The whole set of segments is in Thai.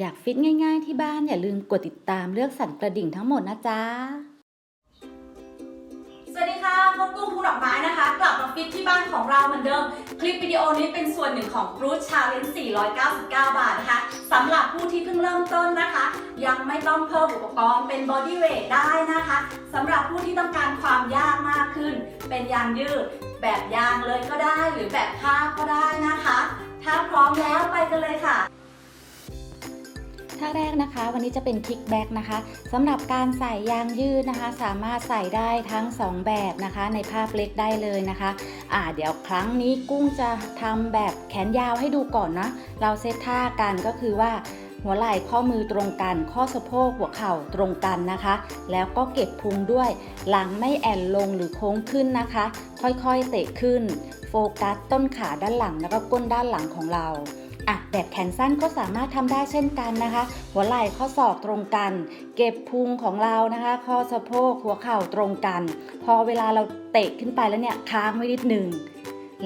อยากฟิตง่ายๆที่บ้านอย่าลืมกดติดตามเลือกสั่นกระดิ่งทั้งหมดนะจ๊ะ สวัสดีค่ะพบกุ้งภูดอกไม้นะคะ กลับมาฟิตที่บ้านของเราเหมือนเดิม คลิปวิดีโอนี้เป็นส่วนหนึ่งของ g r o o t Challenge 499 บาทนะคะสำหรับผู้ที่เพิ่งเริ่มต้นนะคะ ยังไม่ต้องเพิ่มอุปกรณ์เป็น body weight ได้นะคะสำหรับผู้ที่ต้องการความยากมากขึ้น เป็นยางยืด แบบยางเลยก็ได้หรือแบบผ้าก็ได้นะคะ ถ้าพร้อมแล้วไปกันเลยค่ะ ท่าแรกนะคะ วันนี้จะเป็นคิกแบ็กนะคะสำหรับการใส่ยางยืดนะคะ สามารถใส่ได้ทั้ง 2 แบบนะคะ ในภาพเล็กได้เลยนะคะอ่าเดี๋ยวครั้งนี้กุ้งจะทำแบบแขนยาวให้ดูก่อนนะเราเซตท่ากันก็คือว่าหัวไหล่ข้อมือตรงกัน ข้อสะโพกหัวเข่าตรงกันนะคะ แล้วก็เก็บพุงด้วย หลังไม่แอนลงหรือโค้งขึ้นนะคะ ค่อยๆเตะขึ้น โฟกัสต้นขาด้านหลังแล้วก็ก้นด้านหลังของเรา อะแบบแขนสั้นก็สามารถทำได้เช่นกันนะคะ หัวไหล่ข้อศอกตรงกัน เก็บพุงของเรานะคะ ข้อสะโพกหัวเข่าตรงกัน พอเวลาเราเตะขึ้นไปแล้วเนี่ยค้างไว้นิดหนึ่ง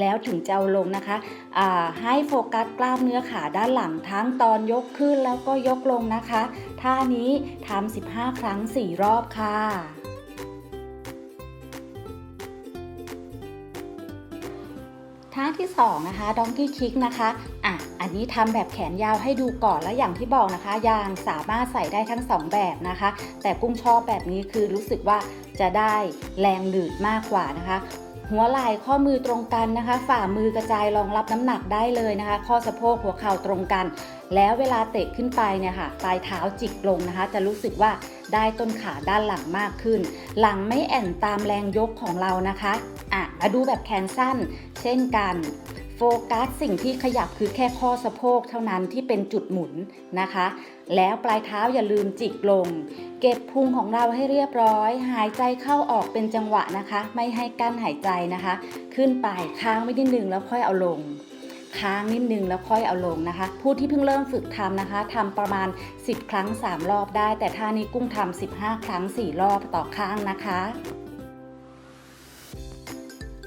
แล้วถึงจะเอาลงนะคะให้โฟกัสกล้ามเนื้อขาด้านหลังทั้งตอนยกขึ้นแล้วก็ยกลงนะคะ ท่านี้ทำ15 ครั้ง 4 รอบค่ะ ท่าที่2นะคะดองกี้คิกนะคะอะอันนี้ทำแบบแขนยาวให้ดูก่อนแล้วอย่างที่บอกนะคะ ยางสามารถใส่ได้ทั้ง 2 แบบนะคะ แต่กุ้งชอบแบบนี้คือรู้สึกว่าจะได้แรงหนืดมากกว่านะคะหัวไหล่ข้อมือตรงกันนะคะ ฝ่ามือกระจายรองรับน้ำหนักได้เลยนะคะ ข้อสะโพกหัวเข่าตรงกัน แล้วเวลาเตะขึ้นไปเนี่ยค่ะปลายเท้าจิกลงนะคะ จะรู้สึกว่า ได้ต้นขาด้านหลังมากขึ้น หลังไม่แอนตามแรงยกของเรานะคะอะมาดูแบบแขนสั้น เช่นกันโฟกัสสิ่งที่ขยับคือแค่ข้อสะโพกเท่านั้นที่เป็นจุดหมุนนะคะ แล้วปลายเท้าอย่าลืมจิกลง เก็บพุงของเราให้เรียบร้อย หายใจเข้าออกเป็นจังหวะนะคะ ไม่ให้กั้นหายใจนะคะ ขึ้นไปค้างไว้นิดนึงแล้วค่อยเอาลง ค้างนิดนึงแล้วค่อยเอาลงนะคะ ผู้ที่เพิ่งเริ่มฝึกทำนะคะทำประมาณ 10 ครั้ง 3 รอบได้ แต่ท่านี้กุ้งทำ15 ครั้ง 4 รอบต่อข้างนะคะ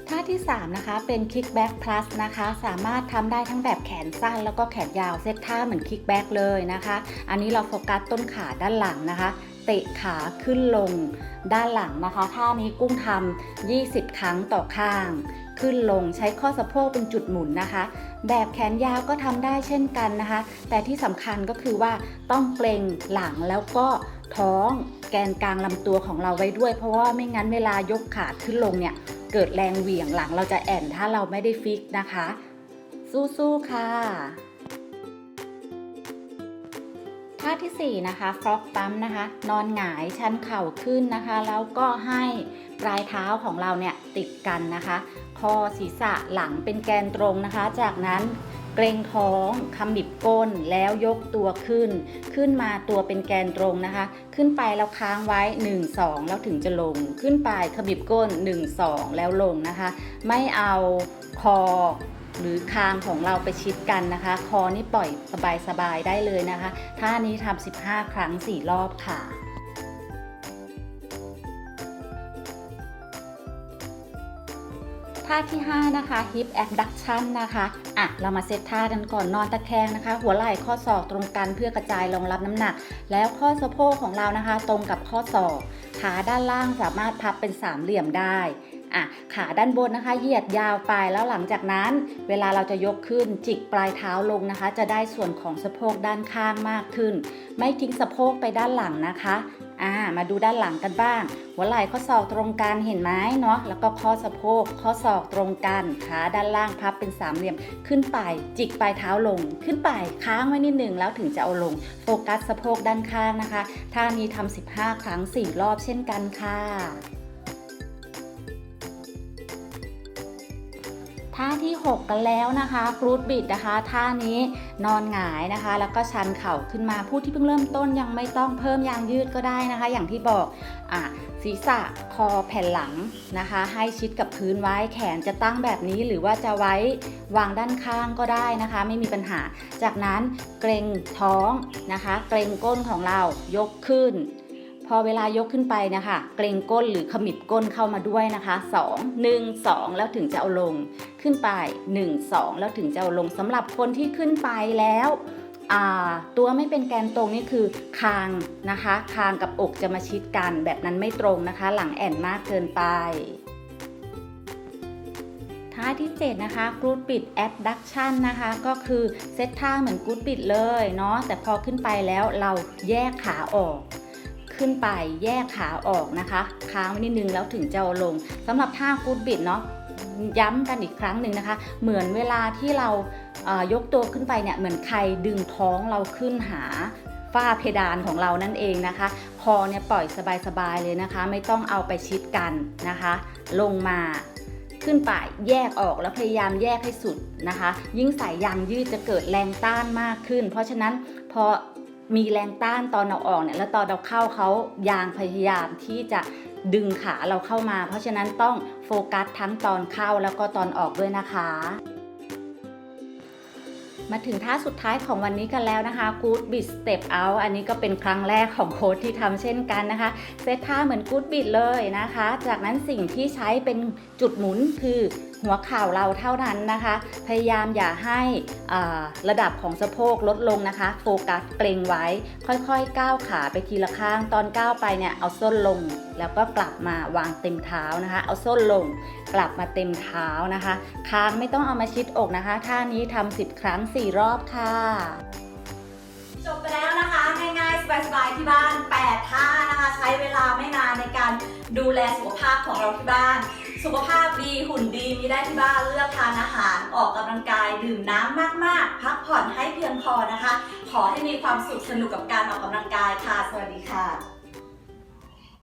ท่าที่ 3 นะคะ เป็น Kickback Plus นะคะ สามารถทำได้ทั้งแบบแขนสั้นแล้วก็แขนยาวเซตท่าเหมือน Kickback เลยนะคะ อันนี้เราโฟกัสต้นขาด้านหลังนะคะ เตะขาขึ้นลงด้านหลังนะคะ ท่านี้กุ้งทำ20 ครั้งต่อข้าง ขึ้นลงใช้ข้อสะโพกเป็นจุดหมุนนะคะ แบบแขนยาวก็ทำได้เช่นกันนะคะ แต่ที่สำคัญก็คือว่าต้องเกรงหลังแล้วก็ท้องแกนกลางลำตัวของเราไว้ด้วย เพราะว่าไม่งั้นเวลายกขาขึ้นลงเนี่ย เกิดแรงเหวี่ยงหลังเราจะแอนถ้าเราไม่ได้ฟิกนะคะ สู้ๆค่ะท่าทีสี่4 นะคะฟล็อกปั๊มนะคะ นอนหงายชันเข่าขึ้นนะคะ แล้วก็ให้ปลายเท้าของเราเนี่ยติดกันนะคะ คอศีรษะหลังเป็นแกนตรงนะคะ จากนั้นเกรงท้องคำบิบก้นแล้วยกตัวขึ้น ขึ้นมาตัวเป็นแกนตรงนะคะ ขึ้นไปแล้วค้างไว้ 1 2 แล้วถึงจะลง ขึ้นไปขบิบก้น 1 2 แล้วลงนะคะ ไม่เอาคอหรือคางของเราไปชิดกันนะคะ คอนี่ปล่อยสบายๆได้เลยนะคะท่านี้ทำ15 ครั้ง 4 รอบค่ะ ท่าที่ 5 นะคะ hip abduction นะคะอะเรามาเซตท่ากันก่อนนอนตะแคงนะคะ หัวไหล่ข้อศอกตรงกันเพื่อกระจายรองรับน้ำหนัก แล้วข้อสะโพกของเรานะคะ ตรงกับข้อศอกขาด้านล่างสามารถพับเป็นสามเหลี่ยมได้ อะขาด้านบนนะคะ เหยียดยาวไปแล้วหลังจากนั้น เวลาเราจะยกขึ้นจิกปลายเท้าลงนะคะ จะได้ส่วนของสะโพกด้านข้างมากขึ้น ไม่ทิ้งสะโพกไปด้านหลังนะคะอ่ามาดูด้านหลังกันบ้าง หัวไหล่ข้อศอกตรงกันเห็นไหมเนาะแล้วก็ข้อสะโพกข้อศอกตรงกันขาด้านล่างพับเป็นสามเหลี่ยม ขึ้นไปจิกปลายเท้าลง ขึ้นไปค้างไว้นิดหนึ่งแล้วถึงจะเอาลง โฟกัสสะโพกด้านข้างนะคะท่านี้ทำ15 ครั้ง 4 รอบเช่นกันค่ะ ท่าที่ 6 กันแล้วนะคะกรูดบิดนะคะท่านี้นอนหงายนะคะ แล้วก็ชันเข่าขึ้นมาผู้ที่เพิ่งเริ่มต้นยังไม่ต้องเพิ่มยางยืดก็ได้นะคะ อย่างที่บอกอะศีรษะคอแผ่นหลังนะคะ ให้ชิดกับพื้นไว้แขนจะตั้งแบบนี้หรือว่าจะไว้วางด้านข้างก็ได้นะคะ ไม่มีปัญหา จากนั้นเกรงท้องนะคะ เกรงก้นของเรายกขึ้น พอเวลายกขึ้นไปนะคะ เกรงก้นหรือขมิบก้นเข้ามาด้วยนะคะ2 1 2 แล้วถึงจะเอาลงขึ้นไป 1 2 แล้วถึงจะเอาลงสำหรับคนที่ขึ้นไปแล้วตัวไม่เป็นแกนตรงนี่คือคางนะคะ คางกับอกจะมาชิดกันแบบนั้นไม่ตรงนะคะ หลังแอนมากเกินไป ท่าที่ 7 นะคะกรูดปิดแอดดักชันนะคะ ก็คือเซตท่าเหมือนกรูดปิดเลยเนาะแต่พอขึ้นไปแล้วเราแยกขาออก ขึ้นไปแยกขาออกนะคะ ค้างไว้นิดนึงแล้วถึงจะเอาลงสำหรับท่ากูดบิดเนาะย้ำกันอีกครั้งหนึ่งนะคะ เหมือนเวลาที่เรายกตัวขึ้นไปเนี่ยเหมือนใครดึงท้องเราขึ้นหาฝ้าเพดานของเรานั่นเองนะคะ คอเนี่ยปล่อยสบายๆเลยนะคะ ไม่ต้องเอาไปชิดกันนะคะ ลงมาขึ้นไปแยกออกแล้วพยายามแยกให้สุดนะคะ ยิ่งสายยางยืดจะเกิดแรงต้านมากขึ้น เพราะฉะนั้นพอ มีแรงต้านตอนเราออกเนี่ยแล้วตอนเราเข้าเขายางพยายามที่จะดึงขาเราเข้ามา เพราะฉะนั้นต้องโฟกัสทั้งตอนเข้าแล้วก็ตอนออกด้วยนะคะ มาถึงท่าสุดท้ายของวันนี้กันแล้วนะคะ Good Bit Step Out อันนี้ก็เป็นครั้งแรกของโค้ดที่ทำเช่นกันนะคะ เซตท่าเหมือน Good Bit เลยนะคะ จากนั้นสิ่งที่ใช้เป็นจุดหมุนคือ หัวเข่าเราเท่านั้นนะคะ พยายามอย่าให้ระดับของสะโพกลดลงนะคะโฟกัสเกรงไว้ ค่อยๆก้าวขาไปทีละข้าง ตอนก้าวไปเนี่ยเอาส้นลง แล้วก็กลับมาวางเต็มเท้านะคะ เอาส้นลง กลับมาเต็มเท้านะคะค้างไม่ต้องเอามาชิดอกนะคะท่านี้ทำ10 ครั้ง 4 รอบค่ะจบไปแล้วนะคะง่ายๆสบายๆที่บ้าน 8 ท่านะคะ ใช้เวลาไม่นานในการดูแลสุขภาพของเราที่บ้าน สุขภาพดีหุ่นดีมีได้ที่บ้านเลือกทานอาหาร ออกกำลังกายดื่มน้ำมากๆ พักผ่อนให้เพียงพอนะคะ ขอให้มีความสุขสนุกกับการออกกำลังกายค่ะ สวัสดีค่ะ